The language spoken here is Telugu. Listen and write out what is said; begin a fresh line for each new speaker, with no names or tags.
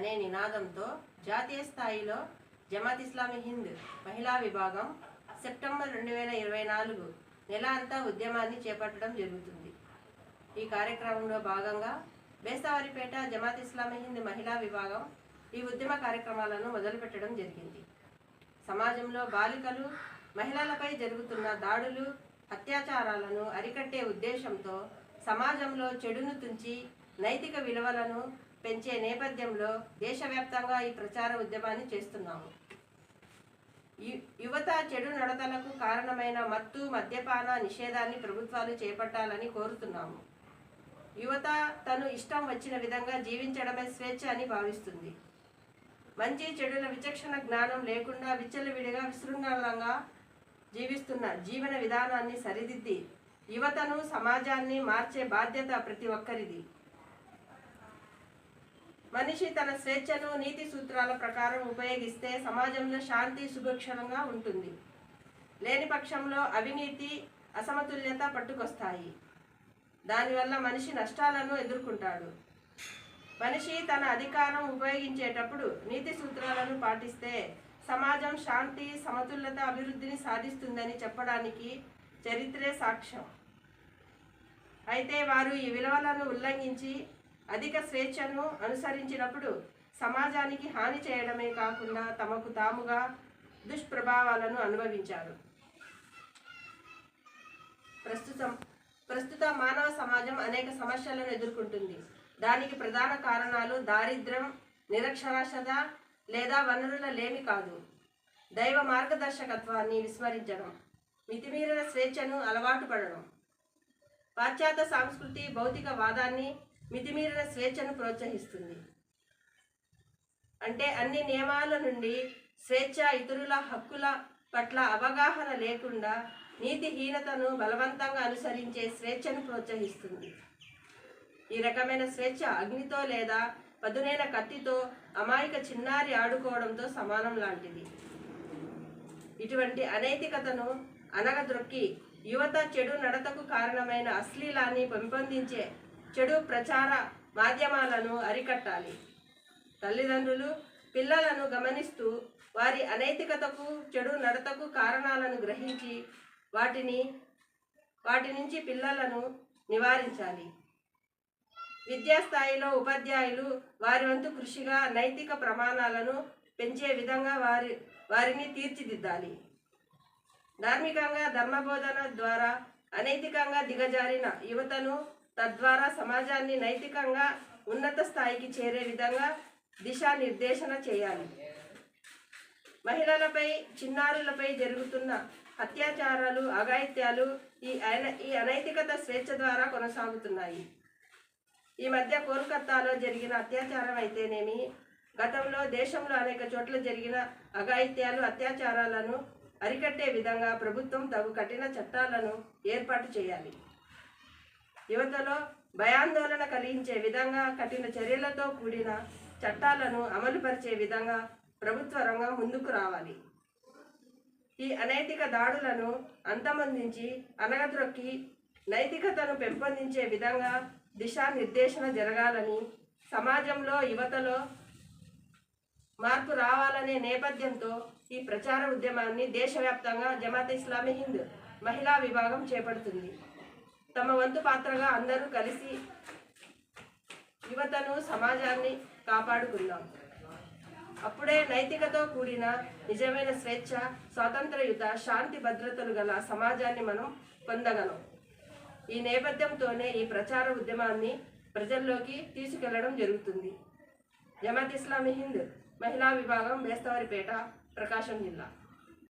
అనే నినాదంతో జాతీయ స్థాయిలో జమాత్ ఇస్లామీ హింద్ మహిళా విభాగం సెప్టెంబర్ రెండు వేల ఇరవై నాలుగు నెల అంతా ఉద్యమాన్ని చేపట్టడం జరుగుతుంది. ఈ కార్యక్రమంలో భాగంగా బేసవారిపేట జమాత్ ఇస్లామీ హింద్ మహిళా విభాగం ఈ ఉద్యమ కార్యక్రమాలను మొదలుపెట్టడం జరిగింది. సమాజంలో బాలికలు మహిళలపై జరుగుతున్న దాడులు అత్యాచారాలను అరికట్టే ఉద్దేశంతో సమాజంలో చెడును తుంచి నైతిక విలువలను పెంచే నేపథ్యంలో దేశవ్యాప్తంగా ఈ ప్రచార ఉద్యమాన్ని చేస్తున్నాము. యువత చెడు నడతలకు కారణమైన మత్తు మద్యపాన నిషేధాన్ని ప్రభుత్వాలు చేపట్టాలని కోరుతున్నాము. యువత తను ఇష్టం వచ్చిన విధంగా జీవించడమే స్వేచ్ఛ అని భావిస్తుంది. మంచి చెడుల విచక్షణ జ్ఞానం లేకుండా విచ్చలవిడిగా విశృంఖలంగా జీవిస్తున్న జీవన విధానాన్ని సరిదిద్ది యువతను సమాజాన్ని మార్చే బాధ్యత ప్రతి ఒక్కరిది. మనిషి తన స్వేచ్ఛను నీతి సూత్రాల ప్రకారం ఉపయోగిస్తే సమాజంలో శాంతి సుభిక్షణంగా ఉంటుంది. లేని పక్షంలో అవినీతి అసమతుల్యత పట్టుకొస్తాయి. దానివల్ల మనిషి నష్టాలను ఎదుర్కొంటాడు. మనిషి తన అధికారం ఉపయోగించేటప్పుడు నీతి సూత్రాలను పాటిస్తే సమాజం శాంతి సమతుల్యత అభివృద్ధిని సాధిస్తుందని చెప్పడానికి చరిత్రే సాక్ష్యం. అయితే వారు ఈ విలువలను ఉల్లంఘించి అధిక స్వేచ్ఛను అనుసరించినప్పుడు సమాజానికి హాని చేయడమే కాకుండా తమకు తాముగా దుష్ప్రభావాలను అనుభవించారు. ప్రస్తుతం ప్రస్తుత మానవ సమాజం అనేక సమస్యలను ఎదుర్కొంటుంది. దానికి ప్రధాన కారణాలు దారిద్ర్యం నిరక్షరాస్యత లేదా వనరుల లేమి కాదు. దైవ మార్గదర్శకత్వాన్ని విస్మరించడం మితిమీరిన స్వేచ్ఛను అలవాటు పడడం పాశ్చాత్య సాంస్కృతి భౌతిక వాదాన్ని మితిమీరిన స్వేచ్ఛను ప్రోత్సహిస్తుంది. అంటే అన్ని నియమాల నుండి స్వేచ్ఛ ఇతరుల హక్కుల పట్ల అవగాహన లేకుండా నీతిహీనతను బలవంతంగా అనుసరించే స్వేచ్ఛను ప్రోత్సహిస్తుంది. ఈ రకమైన స్వేచ్ఛ అగ్నితో లేదా పదునైన కత్తితో అమాయక చిన్నారి ఆడుకోవడంతో సమానం లాంటిది. ఇటువంటి అనైతికతను అనగద్రొక్కి యువత చెడు నడతకు కారణమైన అశ్లీలాన్ని పెంపొందించే చెడు ప్రచార మాధ్యమాలను అరికట్టాలి. తల్లిదండ్రులు పిల్లలను గమనిస్తూ వారి అనైతికతకు చెడు నడతకు కారణాలను గ్రహించి వాటిని వాటి నుంచి పిల్లలను నివారించాలి. విద్యాస్థాయిలో ఉపాధ్యాయులు వారి వంతు కృషిగా నైతిక ప్రమాణాలను పెంచే విధంగా వారి వారిని తీర్చిదిద్దాలి. ధార్మికంగా ధర్మబోధన ద్వారా అనైతికంగా దిగజారిన యువతను తద్వారా సమాజాన్ని నైతికంగా ఉన్నత స్థాయికి చేరే విధంగా దిశానిర్దేశన చేయాలి. మహిళలపై చిన్నారులపై జరుగుతున్న అత్యాచారాలు అఘాయిత్యాలు ఈ ఈ అనైతికత స్వేచ్ఛ ద్వారా కొనసాగుతున్నాయి. ఈ మధ్య కోల్కతాలో జరిగిన అత్యాచారం అయితేనేమి? గతంలో దేశంలో అనేక చోట్ల జరిగిన అఘాయిత్యాలు అత్యాచారాలను అరికట్టే విధంగా ప్రభుత్వం తగు కఠిన చట్టాలను ఏర్పాటు చేయాలి. యువతలో భయాందోళన కలిగించే విధంగా కఠిన చర్యలతో కూడిన చట్టాలను అమలుపరిచే విధంగా ప్రభుత్వ రంగం ముందుకు రావాలి. ఈ అనైతిక దాడులను అంతమొందించి అనగద్రొక్కి నైతికతను పెంపొందించే విధంగా దిశానిర్దేశన జరగాలని సమాజంలో యువతలో మార్పు రావాలనే నేపథ్యంతో ఈ ప్రచార ఉద్యమాన్ని దేశవ్యాప్తంగా జమాత్ ఇస్లామీ హింద్ మహిళా విభాగం చేపడుతుంది. తమ వంతు పాత్రగా అందరూ కలిసి యువతను సమాజాన్ని కాపాడుకుందాం. అప్పుడే నైతికతో కూడిన నిజమైన స్వేచ్ఛ స్వాతంత్రయుత శాంతి భద్రతలు గల సమాజాన్ని మనం పొందగలం. ఈ నేపథ్యంతోనే ఈ ప్రచార ఉద్యమాన్ని ప్రజల్లోకి తీసుకెళ్ళడం జరుగుతుంది. జమాత్ ఇస్లామీ హింద్ మహిళా విభాగం బేస్తవారిపేట ప్రకాశం జిల్లా.